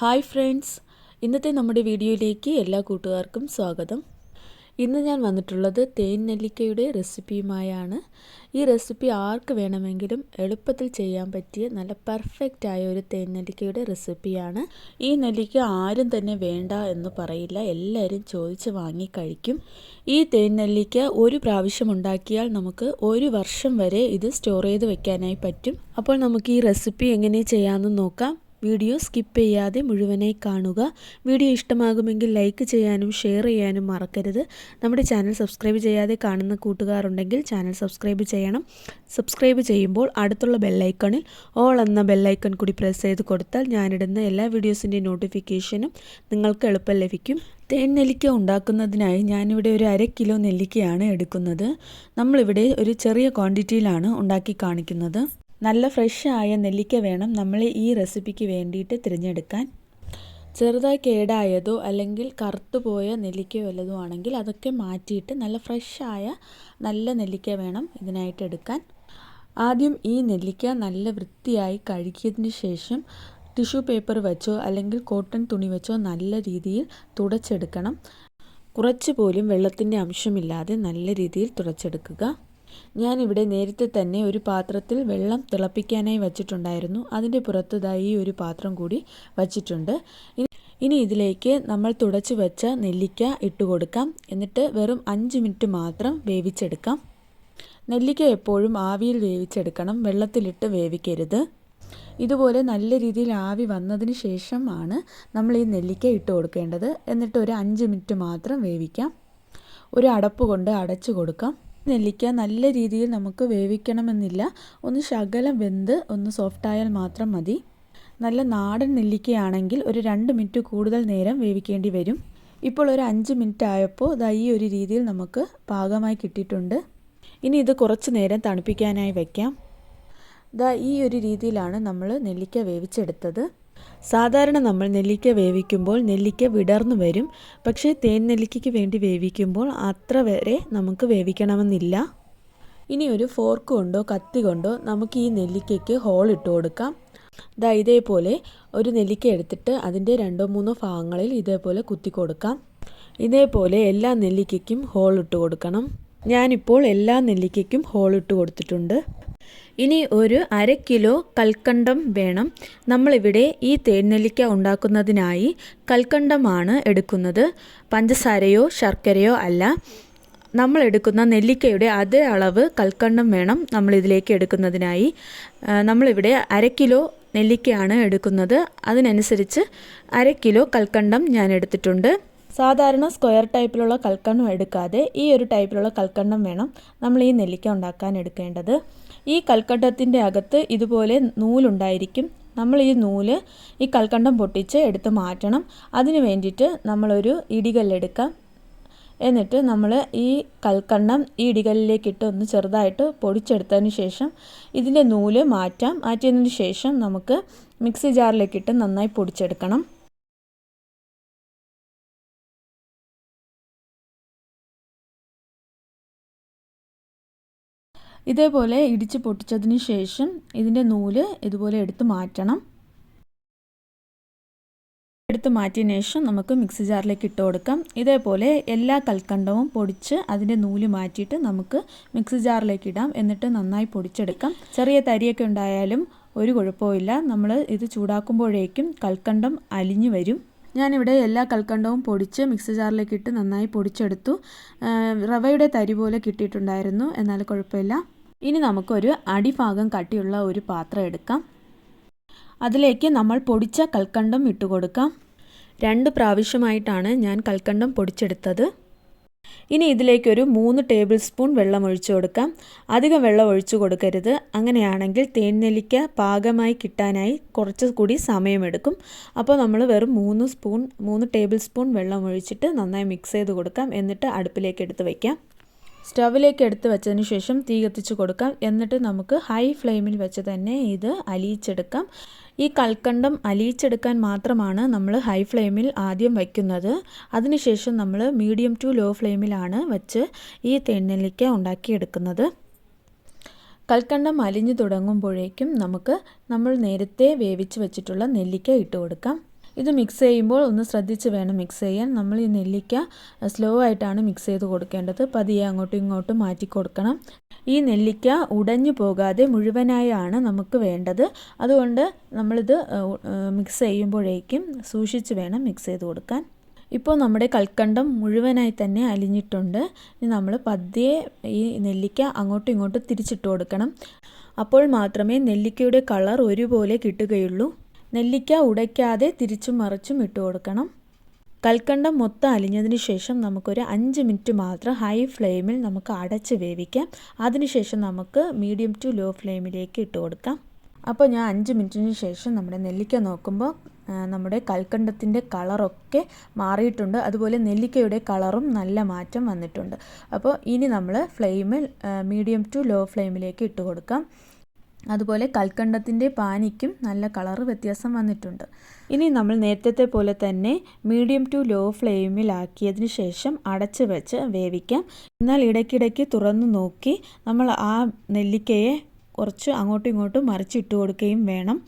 Hi friends. ഇന്നത്തെ നമ്മുടെ വീഡിയോയിലേക്ക് എല്ലാ കൂട്ടുകാർക്കും സ്വാഗതം. ഇന്ന് ഞാൻ വന്നിട്ടുള്ളത് തേൻ നെല്ലിക്കയുടെ റെസിപ്പിയുമായാണ്. ഈ റെസിപ്പി ആർക്ക് വേണമെങ്കിലും എളുപ്പത്തിൽ ചെയ്യാൻ പറ്റിയ നല്ല പെർഫെക്റ്റ് ആയ ഒരു തേൻ നെല്ലിക്കയുടെ റെസിപ്പിയാണ്. ഈ നെല്ലിക്ക ആരും തന്നെ വേണ്ട എന്ന് പറയില്ല. എല്ലാവരും ചോദിച്ച് വാങ്ങി കഴിക്കും. ഈ തേൻ നെല്ലിക്ക ഒരു പ്രാവശ്യം ഉണ്ടാക്കിയാൽ നമുക്ക് ഒരു വർഷം വരെ ഇത് സ്റ്റോർ ചെയ്ത് വെക്കാനായി പറ്റും. അപ്പോൾ നമുക്ക് ഈ റെസിപ്പി എങ്ങനെ ചെയ്യാമെന്ന് നോക്കാം. വീഡിയോ സ്കിപ്പ് ചെയ്യാതെ മുഴുവനെ കാണുക. വീഡിയോ ഇഷ്ടമാകുമെങ്കിൽ ലൈക്ക് ചെയ്യാനും ഷെയർ ചെയ്യാനും മറക്കരുത്. നമ്മുടെ ചാനൽ സബ്സ്ക്രൈബ് ചെയ്യാതെ കാണുന്ന കൂട്ടുകാരുണ്ടെങ്കിൽ ചാനൽ സബ്സ്ക്രൈബ് ചെയ്യണം. സബ്സ്ക്രൈബ് ചെയ്യുമ്പോൾ അടുത്തുള്ള ബെല്ലൈക്കണിൽ ഓൾ എന്ന ബെല്ലൈക്കൺ കൂടി പ്രസ് ചെയ്ത് കൊടുത്താൽ ഞാനിടുന്ന എല്ലാ വീഡിയോസിന്റെയും നോട്ടിഫിക്കേഷനും നിങ്ങൾക്ക് എളുപ്പം ലഭിക്കും. തേൻ നെല്ലിക്ക ഉണ്ടാക്കുന്നതിനായി ഞാനിവിടെ ഒരു അര കിലോ നെല്ലിക്കയാണ് എടുക്കുന്നത്. നമ്മളിവിടെ ഒരു ചെറിയ ക്വാണ്ടിറ്റിയിലാണ് ഉണ്ടാക്കി കാണിക്കുന്നത്. നല്ല ഫ്രഷ് ആയ നെല്ലിക്ക വേണം നമ്മൾ ഈ റെസിപ്പിക്ക് വേണ്ടിയിട്ട് തിരഞ്ഞെടുക്കാൻ. ചെറുതായി കേടായതോ അല്ലെങ്കിൽ കറുത്തുപോയ നെല്ലിക്ക വല്ലതോ ആണെങ്കിൽ അതൊക്കെ മാറ്റിയിട്ട് നല്ല ഫ്രഷായ നല്ല നെല്ലിക്ക വേണം ഇതിനായിട്ട് എടുക്കാൻ. ആദ്യം ഈ നെല്ലിക്ക നല്ല വൃത്തിയായി കഴുകിയതിന് ശേഷം ടിഷ്യൂ പേപ്പർ വെച്ചോ അല്ലെങ്കിൽ കോട്ടൺ തുണി വെച്ചോ നല്ല രീതിയിൽ തുടച്ചെടുക്കണം. കുറച്ച് പോലും വെള്ളത്തിന്റെ അംശമില്ലാതെ നല്ല രീതിയിൽ തുടച്ചെടുക്കുക. ഞാനിവിടെ നേരത്തെ തന്നെ ഒരു പാത്രത്തിൽ വെള്ളം തിളപ്പിക്കാനായി വച്ചിട്ടുണ്ടായിരുന്നു. അതിന്റെ പുറത്തതായി ഒരു പാത്രം കൂടി വച്ചിട്ടുണ്ട്. ഇനി ഇതിലേക്ക് നമ്മൾ തുടച്ച് വെച്ച നെല്ലിക്ക ഇട്ട് കൊടുക്കാം. എന്നിട്ട് വെറും അഞ്ച് മിനിറ്റ് മാത്രം വേവിച്ചെടുക്കാം. നെല്ലിക്ക എപ്പോഴും ആവിയിൽ വേവിച്ചെടുക്കണം. വെള്ളത്തിലിട്ട് വേവിക്കരുത്. ഇതുപോലെ നല്ല രീതിയിൽ ആവി വന്നതിന് ശേഷമാണ് നമ്മൾ ഈ നെല്ലിക്ക ഇട്ട് കൊടുക്കേണ്ടത്. എന്നിട്ട് ഒരു അഞ്ച് മിനിറ്റ് മാത്രം വേവിക്കാം. ഒരു അടപ്പ് കൊണ്ട് അടച്ചു കൊടുക്കാം. നെല്ലിക്ക നല്ല രീതിയിൽ നമുക്ക് വേവിക്കണമെന്നില്ല. ഒന്ന് ശകലം വെന്ത് ഒന്ന് സോഫ്റ്റായാൽ മാത്രം മതി. നല്ല നാടൻ നെല്ലിക്കയാണെങ്കിൽ ഒരു രണ്ട് മിനിറ്റ് കൂടുതൽ നേരം വേവിക്കേണ്ടി വരും. ഇപ്പോൾ ഒരു അഞ്ച് മിനിറ്റ് ആയപ്പോൾ ഇതാ ഈ ഒരു രീതിയിൽ നമുക്ക് പാകമായി കിട്ടിയിട്ടുണ്ട്. ഇനി ഇത് കുറച്ച് നേരം തണുപ്പിക്കാനായി വയ്ക്കാം ഇതാ ഈ ഒരു രീതിയിലാണ് നമ്മൾ നെല്ലിക്ക വേവിച്ചെടുത്തത്. സാധാരണ നമ്മൾ നെല്ലിക്ക വേവിക്കുമ്പോൾ നെല്ലിക്ക വിടർന്നു വരും. പക്ഷേ തേൻ നെല്ലിക്കയ്ക്ക് വേണ്ടി വേവിക്കുമ്പോൾ അത്ര വരെ നമുക്ക് വേവിക്കണമെന്നില്ല. ഇനി ഒരു ഫോർക്ക് കൊണ്ടോ കത്തി കൊണ്ടോ നമുക്ക് ഈ നെല്ലിക്കയ്ക്ക് ഹോൾ ഇട്ട് കൊടുക്കാം. ദാ ഇതേപോലെ ഒരു നെല്ലിക്ക എടുത്തിട്ട് അതിന്റെ രണ്ടോ മൂന്നോ ഭാഗങ്ങളിൽ ഇതേപോലെ കുത്തി കൊടുക്കാം. ഇതേപോലെ എല്ലാ നെല്ലിക്കയ്ക്കും ഹോൾ ഇട്ട് കൊടുക്കണം. ഞാനിപ്പോൾ എല്ലാ നെല്ലിക്കയ്ക്കും ഹോൾ ഇട്ട് കൊടുത്തിട്ടുണ്ട്. ഇനി ഒരു അര കിലോ കൽക്കണ്ടം വേണം. നമ്മളിവിടെ ഈ തേൻനെല്ലിക്ക ഉണ്ടാക്കുന്നതിനായി കൽക്കണ്ടമാണ് എടുക്കുന്നത്. പഞ്ചസാരയോ ശർക്കരയോ അല്ല. നമ്മൾ എടുക്കുന്ന നെല്ലിക്കയുടെ അതേ അളവ് കൽക്കണ്ടം വേണം നമ്മൾ ഇതിലേക്ക് എടുക്കുന്നതിനായി നമ്മളിവിടെ അര കിലോ നെല്ലിക്കയാണ് എടുക്കുന്നത്. അതിനനുസരിച്ച് അര കിലോ കൽക്കണ്ടം ഞാൻ എടുത്തിട്ടുണ്ട്. സാധാരണ സ്ക്വയർ ടൈപ്പിലുള്ള കൽക്കണ്ടം എടുക്കാതെ ഈ ഒരു ടൈപ്പിലുള്ള കൽക്കണ്ടം വേണം നമ്മൾ ഈ നെല്ലിക്ക ഉണ്ടാക്കാൻ എടുക്കേണ്ടത്. ഈ കൽക്കണ്ടത്തിന്റെ അകത്ത് ഇതുപോലെ നൂലുണ്ടായിരിക്കും. നമ്മൾ ഈ നൂൽ ഈ കൽക്കണ്ടം പൊട്ടിച്ച് എടുത്ത് മാറ്റണം. അതിന് വേണ്ടിയിട്ട് നമ്മളൊരു ഇടികല്ലെടുക്കാം എന്നിട്ട് നമ്മൾ ഈ കൽക്കണ്ടം ഈ ഇടികല്ലിലേക്കിട്ട് ഒന്ന് ചെറുതായിട്ട് പൊടിച്ചെടുത്തതിന് ശേഷം ഇതിന്റെ നൂൽ മാറ്റാം. മാറ്റിയതിന് ശേഷം നമുക്ക് മിക്സി ജാറിലേക്കിട്ട് നന്നായി പൊടിച്ചെടുക്കണം. ഇതേപോലെ ഇടിച്ച് പൊട്ടിച്ചതിന് ശേഷം ഇതിന്റെ നൂൽ ഇതുപോലെ എടുത്ത് മാറ്റണം. എടുത്ത് മാറ്റിയതിന് ശേഷം നമുക്ക് മിക്സി ജാറിലേക്ക് ഇട്ട് കൊടുക്കാം. ഇതേപോലെ എല്ലാ കൽക്കണ്ടവും പൊടിച്ച് അതിന്റെ നൂൽ മാറ്റിയിട്ട് നമുക്ക് മിക്സി ജാറിലേക്ക് ഇടാം. എന്നിട്ട് നന്നായി പൊടിച്ചെടുക്കാം. ചെറിയ തരിയൊക്കെ ഉണ്ടായാലും ഒരു കുഴപ്പമില്ല നമ്മൾ ഇത് ചൂടാക്കുമ്പോഴേക്കും കൽക്കണ്ടം അലിഞ്ഞു വരും. ഞാനിവിടെ എല്ലാ കൽക്കണ്ടവും പൊടിച്ച് മിക്സി ജാറിലേക്ക് ഇട്ട് നന്നായി പൊടിച്ചെടുത്തു. റവയുടെ തരി പോലെ കിട്ടിയിട്ടുണ്ടായിരുന്നു. എന്നാൽ കുഴപ്പമില്ല. ഇനി നമുക്കൊരു അടിഭാഗം കട്ടിയുള്ള ഒരു പാത്രം എടുക്കാം. അതിലേക്ക് നമ്മൾ പൊടിച്ച കൽക്കണ്ടം ഇട്ട് കൊടുക്കാം. രണ്ട് പ്രാവശ്യമായിട്ടാണ് ഞാൻ കൽക്കണ്ടം പൊടിച്ചെടുത്തത്. ഇനി ഇതിലേക്കൊരു മൂന്ന് ടേബിൾ സ്പൂൺ വെള്ളം ഒഴിച്ചു കൊടുക്കാം. അധികം വെള്ളം ഒഴിച്ചു കൊടുക്കരുത്. അങ്ങനെയാണെങ്കിൽ തേൻനെല്ലിക്ക പാകമായി കിട്ടാനായി കുറച്ച് കൂടി സമയമെടുക്കും. അപ്പോൾ നമ്മൾ വെറും മൂന്ന് സ്പൂൺ മൂന്ന് ടേബിൾ സ്പൂൺ വെള്ളം ഒഴിച്ചിട്ട് നന്നായി മിക്സ് ചെയ്ത് കൊടുക്കാം. എന്നിട്ട് അടുപ്പിലേക്ക് എടുത്ത് വയ്ക്കാം. സ്റ്റവിലേക്ക് എടുത്ത് വെച്ചതിന് ശേഷം തീ കത്തിച്ച് കൊടുക്കാം. എന്നിട്ട് നമുക്ക് ഹൈ ഫ്ലെയിമിൽ വെച്ച് തന്നെ ഇത് അലിയിച്ചെടുക്കാം. ഈ കൽക്കണ്ടം അലിയിച്ചെടുക്കാൻ മാത്രമാണ് നമ്മൾ ഹൈ ഫ്ലെയിമിൽ ആദ്യം വയ്ക്കുന്നത്. അതിനുശേഷം നമ്മൾ മീഡിയം ടു ലോ ഫ്ലെയിമിലാണ് വെച്ച് ഈ തെന്നലിക്ക ഉണ്ടാക്കിയെടുക്കുന്നത്. കൽക്കണ്ടം അലിഞ്ഞു തുടങ്ങുമ്പോഴേക്കും നമുക്ക് നമ്മൾ നേരത്തെ വേവിച്ച് വെച്ചിട്ടുള്ള നെല്ലിക്ക ഇട്ട് കൊടുക്കാം. ഇത് മിക്സ് ചെയ്യുമ്പോൾ ഒന്ന് ശ്രദ്ധിച്ച് വേണം മിക്സ് ചെയ്യാൻ. നമ്മൾ ഈ നെല്ലിക്ക സ്ലോ ആയിട്ടാണ് മിക്സ് ചെയ്ത് കൊടുക്കേണ്ടത്. പതിയെ അങ്ങോട്ടും ഇങ്ങോട്ടും മാറ്റി കൊടുക്കണം. ഈ നെല്ലിക്ക ഉടഞ്ഞു പോകാതെ മുഴുവനായാണ് നമുക്ക് വേണ്ടത്. അതുകൊണ്ട് നമ്മളിത് മിക്സ് ചെയ്യുമ്പോഴേക്കും സൂക്ഷിച്ച് വേണം മിക്സ് ചെയ്ത് കൊടുക്കാൻ. ഇപ്പോൾ നമ്മുടെ കൽക്കണ്ടം മുഴുവനായി തന്നെ അലിഞ്ഞിട്ടുണ്ട്. ഇനി നമ്മൾ പതിയെ ഈ നെല്ലിക്ക അങ്ങോട്ടും ഇങ്ങോട്ടും തിരിച്ചിട്ട് കൊടുക്കണം. അപ്പോൾ മാത്രമേ നെല്ലിക്കയുടെ കളർ ഒരുപോലെ കിട്ടുകയുള്ളൂ. നെല്ലിക്ക ഉടയ്ക്കാതെ തിരിച്ചും മറിച്ചും ഇട്ട് കൊടുക്കണം. കൽക്കണ്ടം മൊത്തം അലിഞ്ഞതിന് ശേഷം നമുക്കൊരു അഞ്ച് മിനിറ്റ് മാത്രം ഹൈ ഫ്ലെയിമിൽ നമുക്ക് അടച്ച് വേവിക്കാം. അതിനുശേഷം നമുക്ക് മീഡിയം ടു ലോ ഫ്ലെയിമിലേക്ക് ഇട്ട് കൊടുക്കാം. അപ്പോൾ ഞാൻ അഞ്ച് മിനിറ്റിന് ശേഷം നമ്മുടെ നെല്ലിക്ക നോക്കുമ്പോൾ നമ്മുടെ കൽക്കണ്ടത്തിന്റെ കളറൊക്കെ മാറിയിട്ടുണ്ട്. അതുപോലെ നെല്ലിക്കയുടെ കളറും നല്ല മാറ്റം വന്നിട്ടുണ്ട്. അപ്പോൾ ഇനി നമ്മൾ ഫ്ലെയിമിൽ മീഡിയം ടു ലോ ഫ്ലെയിമിലേക്ക് ഇട്ട് കൊടുക്കാം. അതുപോലെ കൽക്കണ്ടത്തിന്റെ പാനിക്കും നല്ല കളർ വ്യത്യാസം വന്നിട്ടുണ്ട്. ഇനി നമ്മൾ നേരത്തെ പോലെ തന്നെ മീഡിയം ടു ലോ ഫ്ലെയിമിലാക്കിയതിന് ശേഷം അടച്ച് വെച്ച് വേവിക്കാം. എന്നാൽ ഇടയ്ക്കിടയ്ക്ക് തുറന്നു നോക്കി നമ്മൾ ആ നെല്ലിക്കയെ കുറച്ച് അങ്ങോട്ടും ഇങ്ങോട്ടും മറിച്ചിട്ട് കൊടുക്കുകയും വേണം.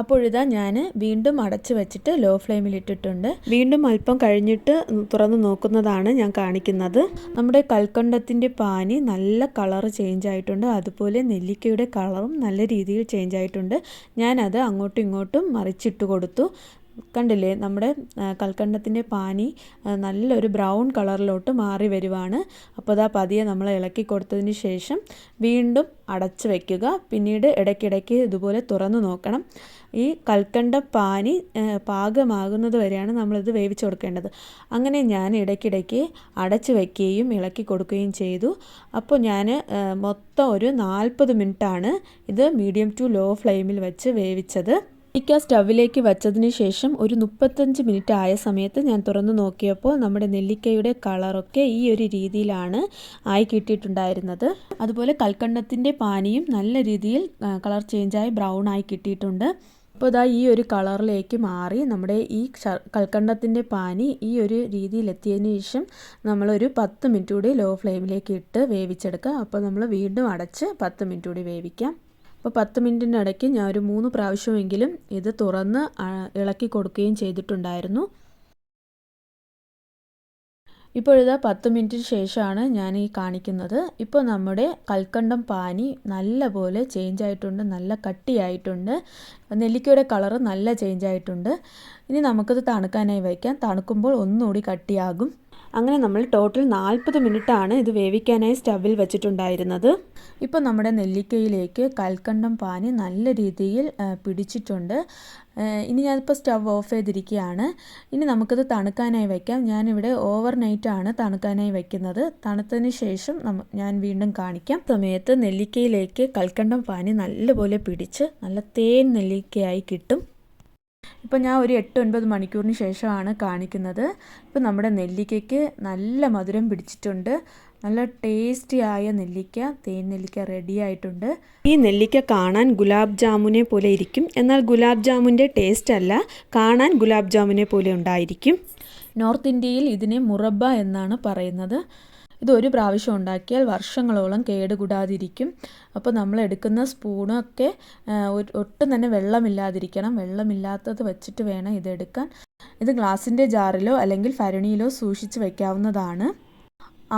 അപ്പോഴിതാ ഞാൻ വീണ്ടും അടച്ചു വെച്ചിട്ട് ലോ ഫ്ലെയിമിൽ ഇട്ടിട്ടുണ്ട്. വീണ്ടും അല്പം കഴിഞ്ഞിട്ട് തുറന്ന് നോക്കുന്നതാണ് ഞാൻ കാണിക്കുന്നത്. നമ്മുടെ കൽക്കണ്ടത്തിന്റെ പാനി നല്ല കളർ ചേഞ്ച് ആയിട്ടുണ്ട്. അതുപോലെ നെല്ലിക്കയുടെ കളറും നല്ല രീതിയിൽ ചേഞ്ച് ആയിട്ടുണ്ട്. ഞാനത് അങ്ങോട്ടും ഇങ്ങോട്ടും മറിച്ചിട്ട് കൊടുത്തു. കണ്ടില്ലേ? നമ്മുടെ കൽക്കണ്ടത്തിന്റെ പാനി നല്ലൊരു ബ്രൗൺ കളറിലോട്ട് മാറി വരുവാണ്. അപ്പോൾ അതാ പതിയെ നമ്മൾ ഇളക്കി കൊടുത്തതിന് ശേഷം വീണ്ടും അടച്ചു വയ്ക്കുക പിന്നീട് ഇടയ്ക്കിടയ്ക്ക് ഇതുപോലെ തുറന്നു നോക്കണം. ഈ കൽക്കണ്ട പാനി പാകമാകുന്നത് വരെയാണ് നമ്മളിത് വേവിച്ച് കൊടുക്കേണ്ടത്. അങ്ങനെ ഞാൻ ഇടയ്ക്കിടയ്ക്ക് അടച്ചു വയ്ക്കുകയും ഇളക്കി കൊടുക്കുകയും ചെയ്തു. അപ്പോൾ ഞാൻ മൊത്തം ഒരു നാൽപ്പത് മിനിറ്റാണ് ഇത് മീഡിയം ടു ലോ ഫ്ലെയിമിൽ വെച്ച് വേവിച്ചത്. ഇക്ക സ്റ്റവിലേക്ക് വച്ചതിന് ശേഷം ഒരു മുപ്പത്തഞ്ച് മിനിറ്റ് ആയ സമയത്ത് ഞാൻ തുറന്നു നോക്കിയപ്പോൾ നമ്മുടെ നെല്ലിക്കയുടെ കളറൊക്കെ ഈ ഒരു രീതിയിലാണ് ആയി കിട്ടിയിട്ടുണ്ടായിരുന്നത്. അതുപോലെ കൽക്കണ്ടത്തിന്റെ പാനിയും നല്ല രീതിയിൽ കളർ ചേഞ്ചായി ബ്രൗൺ ആയി കിട്ടിയിട്ടുണ്ട്. അപ്പോൾ ഇതാ ഈ ഒരു കളറിലേക്ക് മാറി നമ്മുടെ ഈ കൽക്കണ്ടത്തിന്റെ പാനി ഈ ഒരു രീതിയിലെത്തിയതിന് ശേഷം നമ്മളൊരു പത്ത് മിനിറ്റ് കൂടി ലോ ഫ്ലെയിമിലേക്ക് ഇട്ട് വേവിച്ചെടുക്കുക. അപ്പോൾ നമ്മൾ വീണ്ടും അടച്ച് പത്ത് മിനിറ്റ് കൂടി വേവിക്കാം. അപ്പോൾ പത്ത് മിനിറ്റിന്റെ ഇടയ്ക്ക് ഞാൻ ഒരു മൂന്ന് പ്രാവശ്യമെങ്കിലും ഇത് തുറന്ന് ഇളക്കി കൊടുക്കുകയും ചെയ്തിട്ടുണ്ടായിരുന്നു. ഇപ്പോഴിതാ പത്ത് മിനിറ്റിന് ശേഷമാണ് ഞാൻ ഈ കാണിക്കുന്നത്. ഇപ്പോൾ നമ്മുടെ കൽക്കണ്ടം പാനി നല്ലപോലെ ചേഞ്ച് ആയിട്ടുണ്ട് നല്ല കട്ടിയായിട്ടുണ്ട്. നെല്ലിക്കയുടെ കളറ് നല്ല ചേഞ്ച് ആയിട്ടുണ്ട്. ഇനി നമുക്കത് തണുക്കാനായി വയ്ക്കാം. തണുക്കുമ്പോൾ ഒന്നുകൂടി കട്ടിയാകും. അങ്ങനെ നമ്മൾ ടോട്ടൽ നാൽപ്പത് ആണ് ഇത് വേവിക്കാനായി സ്റ്റവിൽ വെച്ചിട്ടുണ്ടായിരുന്നത്. ഇപ്പോൾ നമ്മുടെ നെല്ലിക്കയിലേക്ക് കൽക്കണ്ടം പാനി നല്ല രീതിയിൽ പിടിച്ചിട്ടുണ്ട്. ഇനി ഞാനിപ്പോൾ സ്റ്റവ് ഓഫ് ചെയ്തിരിക്കുകയാണ്. ഇനി നമുക്കത് തണുക്കാനായി വയ്ക്കാം ഞാനിവിടെ ഓവർ നൈറ്റാണ് തണുക്കാനായി വയ്ക്കുന്നത് തണുത്തതിന് ശേഷം ഞാൻ വീണ്ടും കാണിക്കാം. സമയത്ത് നെല്ലിക്കയിലേക്ക് കൽക്കണ്ടം പാനി നല്ലപോലെ പിടിച്ച് നല്ല തേൻ നെല്ലിക്കയായി കിട്ടും. ഇപ്പോൾ ഞാൻ ഒരു എട്ട് ഒൻപത് മണിക്കൂറിന് ശേഷമാണ് കാണിക്കുന്നത്. ഇപ്പോൾ നമ്മുടെ നെല്ലിക്കയ്ക്ക് നല്ല മധുരം പിടിച്ചിട്ടുണ്ട്. നല്ല ടേസ്റ്റി ആയ നെല്ലിക്ക തേൻ നെല്ലിക്ക റെഡി ആയിട്ടുണ്ട്. ഈ നെല്ലിക്ക കാണാൻ ഗുലാബ് ജാമുനെ പോലെ ഇരിക്കും. എന്നാൽ ഗുലാബ് ജാമുന്റെ ടേസ്റ്റ് അല്ല കാണാൻ ഗുലാബ് ജാമുനെ പോലെ ഉണ്ടായിരിക്കും. നോർത്ത് ഇന്ത്യയിൽ ഇതിനെ മുറബ എന്നാണ് പറയുന്നത്. ഇത് ഒരു പ്രാവശ്യം ഉണ്ടാക്കിയാൽ വർഷങ്ങളോളം കേടുകൂടാതിരിക്കും. അപ്പോൾ നമ്മൾ എടുക്കുന്ന സ്പൂണൊക്കെ ഒട്ടും തന്നെ വെള്ളമില്ലാതിരിക്കണം. വെള്ളമില്ലാത്തത് വെച്ചിട്ട് വേണം ഇതെടുക്കാൻ. ഇത് ഗ്ലാസിന്റെ ജാറിലോ അല്ലെങ്കിൽ ഫരണിയിലോ സൂക്ഷിച്ച് വയ്ക്കാവുന്നതാണ്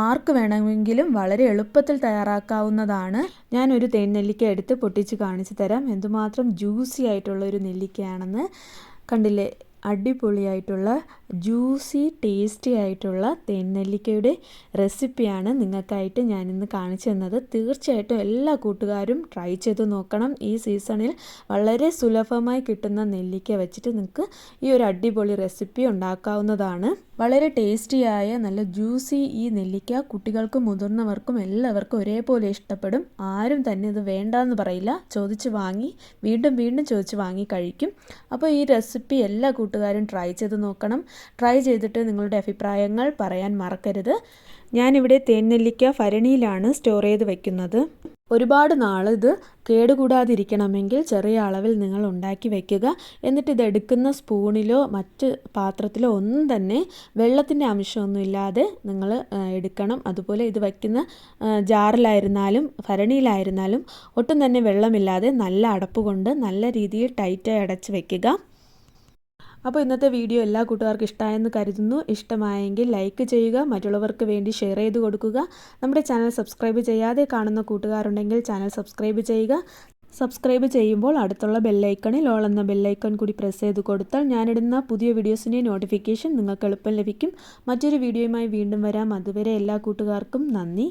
ആർക്ക് വേണമെങ്കിലും വളരെ എളുപ്പത്തിൽ തയ്യാറാക്കാവുന്നതാണ്. ഞാനൊരു തേൻ നെല്ലിക്ക എടുത്ത് പൊട്ടിച്ച് കാണിച്ചു തരാം. എന്തുമാത്രം ജ്യൂസി ആയിട്ടുള്ള ഒരു നെല്ലിക്കയാണെന്ന് കണ്ടില്ലേ? അടിപൊളിയായിട്ടുള്ള ജ്യൂസി ടേസ്റ്റി ആയിട്ടുള്ള തേൻനെല്ലിക്കയുടെ റെസിപ്പിയാണ് നിങ്ങൾക്കായിട്ട് ഞാനിന്ന് കാണിച്ചു തന്നത്. തീർച്ചയായിട്ടും എല്ലാ കൂട്ടുകാരും ട്രൈ ചെയ്ത് നോക്കണം. ഈ സീസണിൽ വളരെ സുലഭമായി കിട്ടുന്ന നെല്ലിക്ക വെച്ചിട്ട് നിങ്ങൾക്ക് ഈ ഒരു അടിപൊളി റെസിപ്പി ഉണ്ടാക്കാവുന്നതാണ്. വളരെ ടേസ്റ്റിയായ നല്ല ജ്യൂസി ഈ നെല്ലിക്ക കുട്ടികൾക്കും മുതിർന്നവർക്കും എല്ലാവർക്കും ഒരേപോലെ ഇഷ്ടപ്പെടും. ആരും തന്നെ ഇത് വേണ്ടാന്ന് പറയില്ല. ചോദിച്ച് വാങ്ങി വീണ്ടും വീണ്ടും ചോദിച്ച് വാങ്ങി കഴിക്കും. അപ്പോൾ ഈ റെസിപ്പി എല്ലാ കൂട്ടുകാരും ട്രൈ ചെയ്ത് നോക്കണം. ട്രൈ ചെയ്തിട്ട് നിങ്ങളുടെ അഭിപ്രായങ്ങൾ പറയാൻ മറക്കരുത്. ഞാനിവിടെ തേൻനെല്ലിക്ക ഭരണിയിലാണ് സ്റ്റോർ ചെയ്ത് വെക്കുന്നത്. ഒരുപാട് നാൾ ഇത് കേടുകൂടാതിരിക്കണമെങ്കിൽ ചെറിയ അളവിൽ നിങ്ങൾ ഉണ്ടാക്കി വയ്ക്കുക എന്നിട്ട് ഇത് എടുക്കുന്ന സ്പൂണിലോ മറ്റ് പാത്രത്തിലോ ഒന്നും തന്നെ വെള്ളത്തിന്റെ അംശമൊന്നും ഇല്ലാതെ നിങ്ങൾ എടുക്കണം. അതുപോലെ ഇത് വയ്ക്കുന്ന ജാറിലായിരുന്നാലും ഭരണിയിലായിരുന്നാലും ഒട്ടും തന്നെ വെള്ളമില്ലാതെ നല്ല അടപ്പ് കൊണ്ട് നല്ല രീതിയിൽ ടൈറ്റായി അടച്ച് വയ്ക്കുക അപ്പോൾ ഇന്നത്തെ വീഡിയോ എല്ലാ കൂട്ടുകാർക്കും ഇഷ്ടമായെന്ന് കരുതുന്നു. ഇഷ്ടമായെങ്കിൽ ലൈക്ക് ചെയ്യുക മറ്റുള്ളവർക്ക് വേണ്ടി ഷെയർ ചെയ്ത് കൊടുക്കുക. നമ്മുടെ ചാനൽ സബ്സ്ക്രൈബ് ചെയ്യാതെ കാണുന്ന കൂട്ടുകാരുണ്ടെങ്കിൽ ചാനൽ സബ്സ്ക്രൈബ് ചെയ്യുക. സബ്സ്ക്രൈബ് ചെയ്യുമ്പോൾ അടുത്തുള്ള ബെല്ലൈക്കണിൽ ഓൾ എന്ന ബെല്ലൈക്കൺ കൂടി പ്രസ് ചെയ്ത് കൊടുത്താൽ ഞാനിടുന്ന പുതിയ വീഡിയോസിന്റെ നോട്ടിഫിക്കേഷൻ നിങ്ങൾക്ക് എളുപ്പം ലഭിക്കും. മറ്റൊരു വീഡിയോയുമായി വീണ്ടും വരാം. അതുവരെ എല്ലാ കൂട്ടുകാർക്കും നന്ദി.